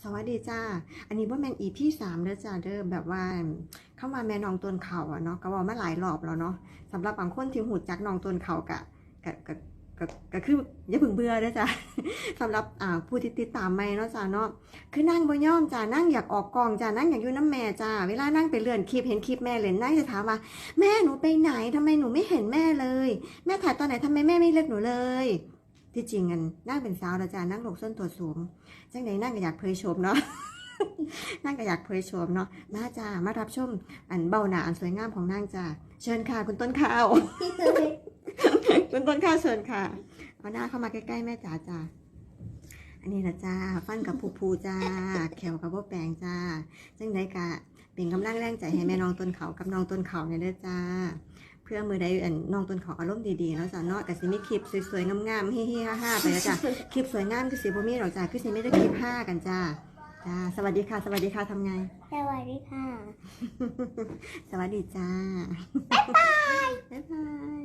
สวัสดีจ้า อันนี้ว่าแมนอีพี่สามเด้อจ้าเด้อแบบว่า เข้ามาแม่นองตนเขาอะเนาะก็บอกมาหลายรอบแล้วเนาะสำหรับบางคนที่หูจักนองตนเขากะกะกะกะกะคืออย่าเพึ่งเบื่อเด้อจ้าสำหรับอ่าผู้ที่ติดตามไม่เนาะจ้าเนาะคือนั่งบ่ย่อมจ้านั่งอยากออกกองจ้านั่งอยากอยู่น้ำแม่จ้าเวลานั่งไปเลื่อนคลิปเห็นคลิปแม่เล่นนั่งจะถามว่า แม่หนูไปไหนทำไมหนูไม่เห็นแม่เลย แม่ถ่ายตอนไหนทำไมแม่ไม่เลือกหนูเลย ที่จริงกันนั่งเป็นสาวแล้วจ้านั่งหลกส้นตัวสูง จังไหนนั่งก็อยากเผยโฉมเนาะนั่งก็อยากเผยโฉมเนาะมาจ้ามารับชมอันเบาหนาอันสวยงามของนั่งจ้าเชิญค่ะคุณต้นข้าวคุณต้นข้าวเชิญค่ะ เอาหน้าเข้ามาใกล้ๆแม่จ๋าจ้าอันนี้นะจ้า ฟันกับผูผูจ้า แขวกับบ่แปลงจ้า จังไดกะเป็นกำลังแรงใจให้แม่น้องต้นเขากับน้องต้นเขาเนี่ยเด้อจ้า พื่อมือใดอันน้องต้นเขาอารมณ์ดีๆเนาะจ้าเนาะกับสิมีคลิปสวยๆงามๆเฮ่ๆฮ่าๆไปแล้วจ้าคลิปสวยงามคือสิบ่มีหรอกจ้าคือสิไม่ได้คลิปห้ากันจ้าจ้าสวัสดีค่ะ สวัสดีค่ะทำไง สวัสดีค่ะ สวัสดีจ้า บ๊ายบาย บ๊ายบาย